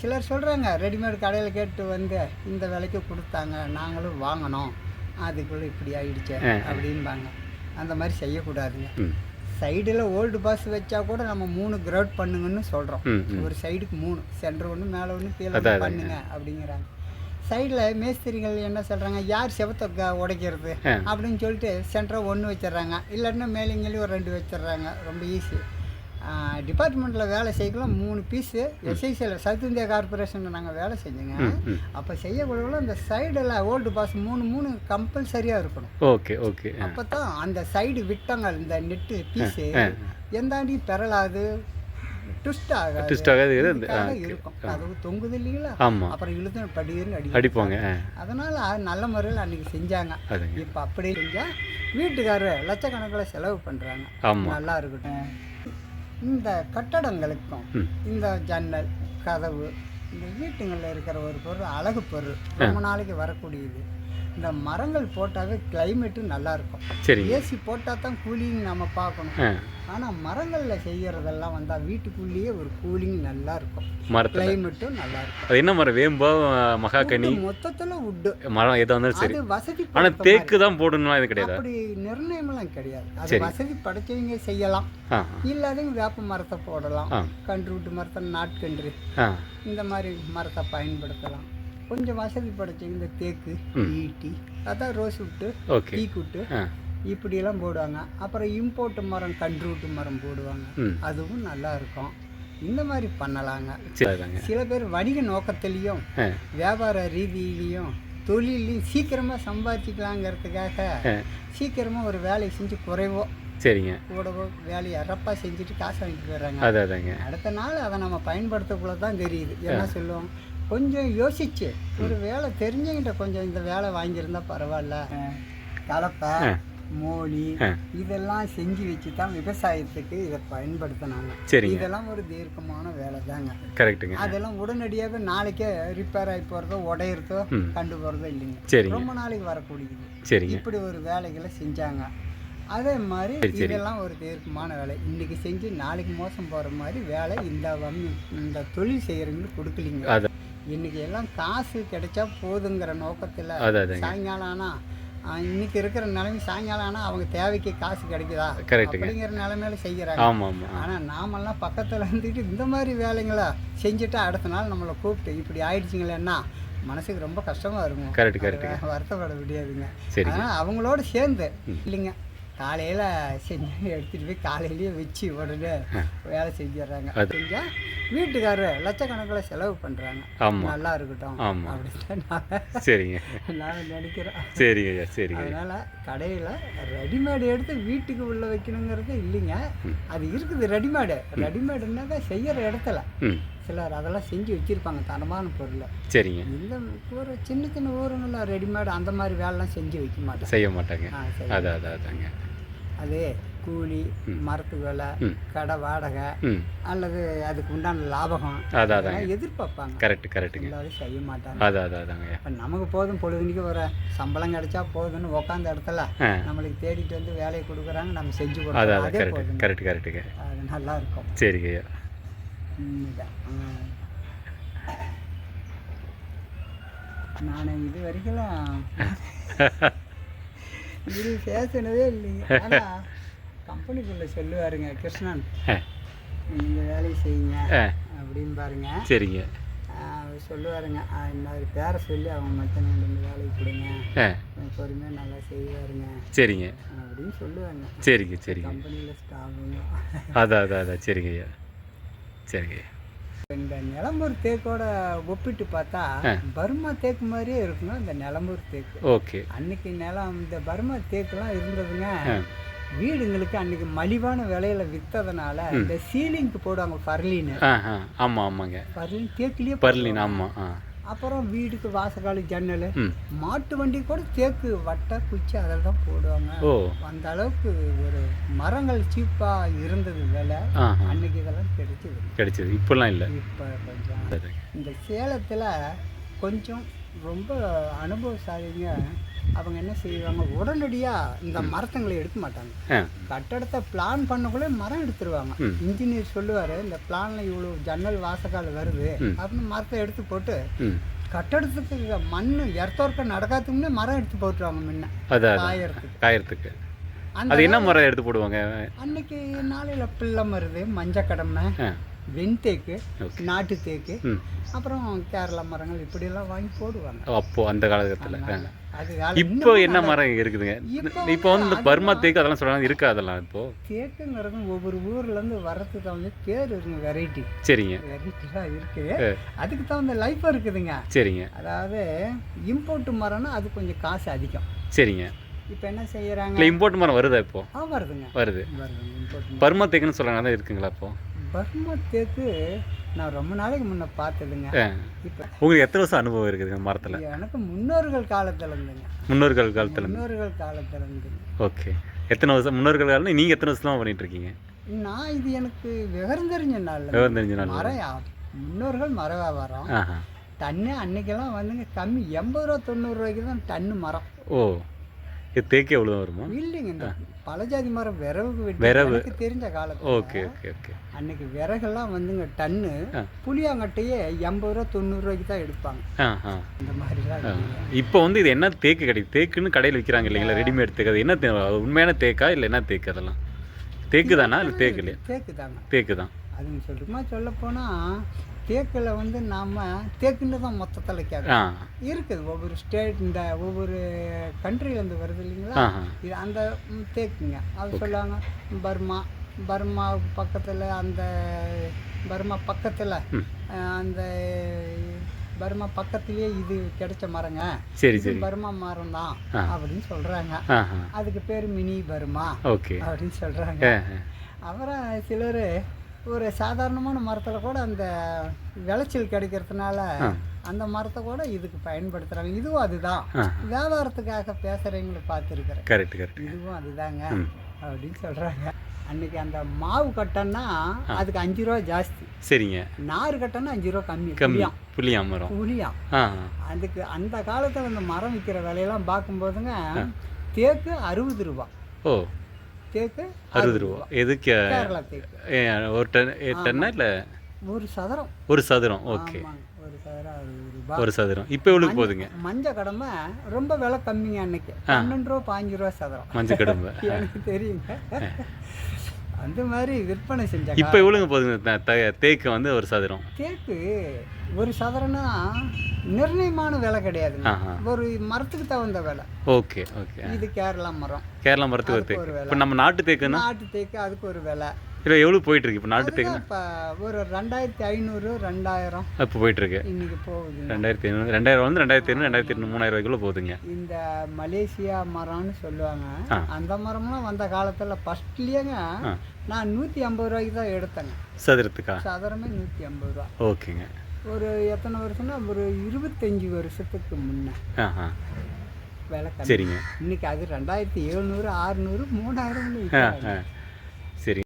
சிலர் சொல்கிறாங்க ரெடிமேட் கடையில் கேட்டு வந்து இந்த விலைக்கு கொடுத்தாங்க நாங்களும் வாங்கினோம் அதுக்குள்ளே இப்படி ஆயிடுச்சு அப்படிம்பாங்க அந்த மாதிரி செய்யக்கூடாதுங்க. சைடில் ஓல்டு பாஸ் வச்சா கூட நம்ம மூணு கிரவுட் பண்ணுங்கன்னு சொல்கிறோம் ஒரு சைடுக்கு மூணு சென்டர் ஒன்று மேலே ஒன்று கீழே பண்ணுங்க அப்படிங்கிறாங்க. சைடில் மேஸ்திரிகள் என்ன சொல்கிறாங்க யார் செவத்தை உடைக்கிறது. அப்படின்னு சொல்லிட்டு சென்டரை ஒன்று வச்சிடுறாங்க. இல்லைன்னா மேலேங்கேயும் ஒரு ரெண்டு வச்சிடுறாங்க. ரொம்ப ஈஸி டிபார்ட்மெண்ட்டில் வேலை செய்யலாம் மூணு பீஸு எஸ்ஐசியில் சவுத் இந்தியா கார்பரேஷனில் நாங்கள் வேலை செஞ்சோங்க. அப்போ செய்யக்கூட இந்த சைடில் ஓல்டு பாஸ் மூணு மூணு கம்பல்சரியாக இருக்கணும். Okay okay. அப்போ தான் அந்த சைடு விட்டாங்க இந்த நெட்டு பீஸு. எந்தாண்டி பெறலாது? அடிப்பாங்க அதனால் அது நல்ல முறையில் அன்றைக்கி செஞ்சாங்க. இப்போ அப்படியே செஞ்சால் வீட்டுக்காரர் லட்சக்கணக்கில் செலவு பண்ணுறாங்க ஆமாம் நல்லா இருக்கட்டும். இந்த கட்டடங்களுக்கும் இந்த ஜன்னல் கதவு இந்த வீட்டுங்களில் இருக்கிற ஒரு பொருள் அழகு பொருள் ரொம்ப நாளைக்கு வரக்கூடியது. இந்த மரங்கள் போட்டாவே கிளைமேட்டு நல்லா இருக்கும். ஏசி போட்டால் தான் கூலிங் நம்ம பார்க்கணும். ஆனால் மரங்களில் செய்கிறதெல்லாம் வந்தால் வீட்டுக்குள்ளேயே ஒரு கூலிங் நல்லா இருக்கும். கிளைமேட்டும் நல்லா இருக்கும். அது என்ன மரம்? வேம்பா மகாக்கனி? மொத்தத்தில் உட்டு மரம் எதாக இருந்தாலும் சரி. வசதி ஆனால் தேக்கு தான் போடணும்லாம் இது கிடையாது? அப்படி நிர்ணயமெல்லாம் கிடையாது. அது. வசதி படைச்சவங்க செய்யலாம். இல்லாதவங்க வேப்ப மரத்தை போடலாம். கன்று விட்டு மரத்தை நாட்கன்று. இந்த மாதிரி மரத்தை பயன்படுத்தலாம். கொஞ்சம் வசதி படைச்சவங்க இந்த தேக்கு. ஈட்டி அதான் ரோஸ் விட்டு ஓகே. டீக்குட்டு ஆ. இப்படியெல்லாம் போடுவாங்க. அப்புறம் இம்போர்ட் மரம் கன்று விட்டு மரம் போடுவாங்க. அதுவும் நல்லா இருக்கும் இந்த மாதிரி பண்ணலாங்க. சில பேர் வணிக நோக்கத்திலையும் வியாபார ரீதியிலையும் தொழிலையும் சீக்கிரமாக சம்பாதிக்கலாங்கிறதுக்காக ஆ. சீக்கிரமாக ஒரு வேலையை செஞ்சு குறைவோ சரிங்க. கூடவோ வேலையை அறப்பாக செஞ்சுட்டு காசு வாங்கிட்டு போயிடுறாங்க அடுத்த நாள் அதை நம்ம பயன்படுத்தக்குள்ள தான் தெரியுது என்ன சொல்லுவோம்? கொஞ்சம் யோசிச்சு ஒரு வேலை தெரிஞ்சவங்கிட்ட கொஞ்சம் இந்த வேலை வாங்கியிருந்தா பரவாயில்ல. கலப்பை. ஆ. இதெல்லாம் செஞ்சு வச்சு தான் விவசாயத்துக்கு இதை பயன்படுத்தினாங்க. சரிங்க. இதெல்லாம் ஒரு தீர்க்கமான வேலை தாங்க கரெக்டுங்க அதெல்லாம் உடனடியாக நாளைக்கே ரிப்பேர் ஆகி போகிறதோ உடையிறதோ. கண்டு போகிறதோ இல்லைங்க. சரிங்க. ரொம்ப நாளைக்கு வரக்கூடியது. சரிங்க. இப்படி ஒரு வேலைகளை செஞ்சாங்க. அதே மாதிரி சரி, சரி. இதெல்லாம் ஒரு தீர்க்கமான வேலை. இன்னைக்கு செஞ்சு நாளைக்கு மோசம் போகிற மாதிரி வேலை இந்த இந்த தொழில் செய்கிறவங்களுக்கு கொடுக்கலிங்க. இன்னைக்கு எல்லாம் காசு கிடைச்சா போதுங்கிற நோக்கத்தில் சாயங்காலம் ஆனால் இன்னைக்கு இருக்கிற நிலைமை சாயங்காலம் ஆனால் அவங்க தேவைக்கு காசு கிடைக்குதா. அப்படிங்கிற நிலைமையில செய்கிறாங்க ஆமாம். ஆனால் நாமெல்லாம் பக்கத்தில் இருந்துட்டு இந்த மாதிரி வேலைங்களை செஞ்சுட்டு அடுத்த நாள் நம்மளை கூப்பிட்டு இப்படி ஆயிடுச்சுங்களேன்னா மனசுக்கு ரொம்ப கஷ்டமாக இருக்கும். கரெக்ட் கரெக்டுங்க அது வருத்தப்பட முடியாதுங்க. அதனால் அவங்களோட சேர்ந்து இல்லைங்க காலையில் செஞ்சு எடுத்துகிட்டு போய் காலையிலேயே வச்சு உடனே வேலை செஞ்சிடுறாங்க. செஞ்சால் வீட்டுக்காரர் லட்சக்கணக்கில் செலவு பண்ணுறாங்க ஆமாம் நல்லா இருக்கட்டும் ஆமா. அப்படின்னு நான் சரிங்க. நான் நினைக்கிறேன் சரிங்க ஐயா சரிங்க. அதனால் கடையில் ரெடிமேடு எடுத்து வீட்டுக்கு உள்ள வைக்கணுங்கிறது இல்லைங்க. அது இருக்குது ரெடிமேடு. ரெடிமேடுனாக்கா செய்கிற இடத்துல. சிலர் அதெல்லாம் செஞ்சு வச்சுருப்பாங்க தரமான பொருளை. சரிங்க. இந்த ஒரு சின்ன சின்ன ஊருங்களில் ரெடிமேடு அந்த மாதிரி வேலைலாம் செஞ்சு வைக்க மாட்டாங்க. செய்ய மாட்டாங்க. அதான் அதாங்க. அது கூலி மரத்து வேலை. கடை வாடகை அல்லது அதுக்கு உண்டான லாபகம் அதான் எதிர்பார்ப்பாங்க. கரெக்ட் கரெக்டுங்க எல்லாரும் செய்ய மாட்டாங்க. அதான் அதான் அதாங்க. இப்போ நமக்கு போதும் பொழுதுனிக்கு ஒரு சம்பளம் கிடைச்சா போதும்னு உக்காந்த இடத்துல நம்மளுக்கு தேடிட்டு வந்து வேலையை கொடுக்குறாங்க நம்ம செஞ்சு அதே கரெக்ட் கரெக்ட் அது நல்லா இருக்கும் சரிங்க. நான் இது வரைக்கும் இது பேசினதே இல்லைங்க. ஆனால் கம்பெனிக்குள்ளே சொல்லுவாருங்க கிருஷ்ணன். நீங்கள் வேலையை செய்யுங்க அப்படின்னு பாருங்க. சரிங்க. அவர் சொல்லுவாருங்க இன்னொரு பேரை சொல்லி அவங்க மச்சனை இந்த வேலைக்கு கொடுங்க. பொறுமையாக நல்லா செய்வாருங்க. சரிங்க. அப்படின்னு சொல்லுவாங்க. சரிங்க சரிங்க. கம்பெனியில் ஸ்டாஃபுங்க அதான் அதான் அதான் சரிங்க ஐயா. சரிங்க இந்த நிலம்பூர் தேக்கோட ஒப்பிட்டு பார்த்தா. பர்மா தேக்கு மாதிரியே இருக்குங்க இந்த நிலம்பூர் தேக்கு. ஓகே. அன்னைக்கு நிலம் இந்த பர்மா தேக்குலாம் இருந்ததுங்க வீடுங்களுக்கு அன்னைக்கு மலிவான விலையில வித்ததுனால இந்த சீலிங்க்கு போடுவாங்க பர்லின்னு. ஆமாம் ஆமாங்க. பர்லின் தேக்குலயே பர்லின் ஆமாம் அப்புறம் வீடுக்கு வாசக்காலு ஜன்னல் மாட்டு வண்டி கூட தேக்கு வட்டை குச்சி அதில் தான் போடுவாங்க. அந்த அளவுக்கு ஒரு மரங்கள் சீப்பாக இருந்தது விலை. அன்னைக்கு இதெல்லாம் கிடைச்சது. கிடைச்சது. இப்போல்லாம் இல்லை. இப்போ கொஞ்சம் இந்த சேலத்தில் கொஞ்சம் ரொம்ப அனுபவசாலிங்க. அவங்க என்ன செய்வாங்க? உடனடியாக இந்த மரத்தங்களை எடுக்க மாட்டாங்க. கட்டடத்தை பிளான் பண்ணக்குள்ளே மரம் எடுத்துருவாங்க. இன்ஜினியர் சொல்லுவார் இந்த பிளானில் இவ்வளோ ஜன்னல் வாசக்கால் வருது. அப்படின்னு மரத்தை எடுத்து போட்டு கட்டடத்துக்கு மண் எர்த்தோர்க்க நடக்காதுக்கு முன்னே மரம் எடுத்து போட்டுருவாங்க முன்ன. காயறதுக்கு. காயறதுக்கு. அது என்ன மரம் எடுத்து போடுவாங்க? அன்னைக்கு நாளையில் பிள்ளை மருது மஞ்சக்கடமை. ஆ. வெண்தேக்கு நாட்டு தேக்கு அப்புறம் கேரளா மரங்கள் இப்படியெல்லாம் வாங்கி போடுவாங்க. அப்போ அந்த காலகட்டத்தில். இப்போ என்ன மரம் இருக்குதுங்க? இப்போ வந்து பர்மா தேக்கு அதெல்லாம் சொல்கிறாங்க இருக்கா அதெல்லாம் இப்போ. தேக்குங்கிறது ஒவ்வொரு ஊர்லேருந்து வர்றதுக்கு தகுந்த பேர் இருக்குங்க வெரைட்டி சரிங்க. வெரைட்டிலாம் இருக்குது அதுக்கு தகுந்த லைஃப் இருக்குதுங்க. சரிங்க. அதாவது இம்போர்ட் மரம்னா அது கொஞ்சம் காசு அதிகம். சரிங்க. இப்போ என்ன செய்யறாங்க? இம்போர்ட் மரம் வருதா இப்போ? வருதுங்க. வருது. வருதுங்க பர்மா தேக்குன்னு சொல்கிறாங்க அதான் இருக்குங்களா இப்போ? பர்மா தேக்கு நான் ரொம்ப நாளைக்கு முன்ன பார்த்ததுங்க. இப்போ உங்களுக்கு எத்தனை வருஷம் அனுபவம் இருக்குதுங்க மரத்தில்? எனக்கு முன்னோர்கள் காலத்துல இருந்துங்க முன்னோர்கள் காலத்தில் முன்னோர்கள் காலத்துல இருந்துங்க ஓகே. எத்தனை வருஷம் முன்னோர்கள் காலம் நீங்கள் எத்தனை வருஷமா பண்ணிட்டு இருக்கீங்க? நான் இது எனக்கு விவரம் தெரிஞ்ச நாள் விவரம் தெரிஞ்ச நாள் மரம் முன்னோர்கள் மர வியாபாரம். டன்னு அன்னைக்கெல்லாம் வந்துங்க கம்மி எண்பது ரூபா தொண்ணூறு ரூபாய்க்கு தான் டன்னு மரம். ஓ. தேக்கு எவ்வளோ வருமா? இல்லைங்க இந்த பழஜாதி மரம் விறகு விறகு. தெரிஞ்ச காலத்துல ஓகே ஓகே ஓகே. அன்னைக்கு விறகெல்லாம் வந்துங்க டன்னு. புளியாங்கட்டையே எண்பது ரூபா தொண்ணூறு ரூபாய்க்கு தான் எடுப்பாங்க. இந்த மாதிரிலாம். இப்போ வந்து இது என்ன தேக்கு கிடைக்கும் தேக்குன்னு கடையில் விற்கிறாங்க இல்லைங்களா ரெடிமேட் தேக்கு. அது என்ன உண்மையான தேக்கா இல்லை என்ன தேக்கு அதெல்லாம்? தேக்கு தானா இல்லை தேக்கு இல்லையா தேக்கு தாங்க தேக்கு தான் அதுங்க சொல்லுமா சொல்ல போனால் தேக்கில் வந்து நாம் தேக்குன்னு தான் மொத்தத்தில் கேட்கணும் ஆ. இருக்குது. ஒவ்வொரு ஸ்டேட் இந்த ஒவ்வொரு கண்ட்ரிலேருந்து வருது இல்லைங்களா? இது அந்த தேக்குங்க. அது சொல்லுவாங்க பர்மா பர்மா பக்கத்தில் அந்த பர்மா பக்கத்தில். அந்த பர்மா பக்கத்துலேயே இது கிடைச்ச மரங்க. சரி சரி. பர்மா மரம் தான். அப்படின்னு சொல்கிறாங்க அதுக்கு பேர் மினி பர்மா அப்படின்னு சொல்கிறாங்க. அப்புறம் சிலர் ஒரு சாதாரணமான மரத்தில் கூட அந்த விளைச்சல் கிடைக்கிறதுனால அந்த மரத்தை கூட இதுக்கு பயன்படுத்துகிறாங்க இதுவும் அதுதான். வியாபாரத்துக்காக பேசுகிறவங்களை பார்த்துருக்குறேன். Correct correct. இதுவும் அதுதாங்க. அப்படின்னு சொல்கிறாங்க அன்னைக்கு அந்த மாவு கட்டன்னா அதுக்கு அஞ்சு ரூபா ஜாஸ்தி. சரிங்க. நார் கட்டன்னா அஞ்சு ரூபா கம்மி. கம்மி. புளியாம் புளியா மரம். புளியாம் ஆ. அதுக்கு அந்த காலத்தில் அந்த மரம் விற்கிற விலையெல்லாம் பார்க்கும்போதுங்க தேக்கு அறுபது ரூபா. ஓ. தேக்கு அறுபது ரூபா. எதுக்கு? ஒரு டன் டன்னா இல்லை? ஒரு சதுரம். ஒரு சதுரம். ஓகே. ஒரு சதுரம் அறுபது ரூபா. ஒரு சதுரம். இப்போ எவ்வளோக்கு போகுதுங்க? மஞ்ச கடமை ரொம்ப விலை கம்மிங்க அன்னைக்கு. பன்னெண்டு ரூபா பாஞ்சு ரூபா சதுரம். மஞ்சள் கடும்பு எனக்கு தெரியுங்க. அந்த மாதிரி விற்பனை செஞ்சாங்க இப்போ எவ்வளோங்க போகுதுங்க? தேக்கு வந்து ஒரு சதுரம். தேக்கு ஒரு சதுரம்னா நிர்ணயமான விலை கிடையாதுங்க. ஆஹா. ஒரு மரத்துக்கு தகுந்த விலை. Okay okay. இது கேரளா மரம். கேரளா மரத்துக்கு ஒரு தேக்கு. இப்போ நம்ம நாட்டு தேக்குன்னா? நாட்டு தேக்கு அதுக்கு ஒரு விலை. இல்லை எவ்வளோ போயிட்டு இருக்கு இப்போ நாட்டு தேக்குன்னா இப்போ ஒரு ரெண்டாயிரத்தி ஐநூறு ரெண்டாயிரம். இப்போ போயிட்டு இருக்கு இன்னைக்கு போகுதுங்க ரெண்டாயிரத்தி ஐநூறு ரெண்டாயிரம் வந்து ரெண்டாயிரத்தி ஐநூறு ரெண்டாயிரத்தி ஐநூறு மூணாயிரம் ரூபாய்க்குள்ள போகுதுங்க. இந்த மலேசியா மரம்னு சொல்லுவாங்க. அந்த மரம்லாம் வந்த காலத்தில் ஃபஸ்ட்லேயேங்க. நான் நூற்றி ஐம்பது ரூபாய்க்கு தான் எடுத்தேங்க. சதுரத்துக்கா? சதுரமே நூற்றி ஐம்பது ரூபா. ஓகேங்க. ஒரு எத்தனை வருஷம்னா ஒரு இருபத்தஞ்சி வருஷத்துக்கு முன்னே. விலை சரிங்க. இன்னைக்கு அது ரெண்டாயிரத்தி எழுநூறு ஆறுநூறு மூணாயிரம் சரி.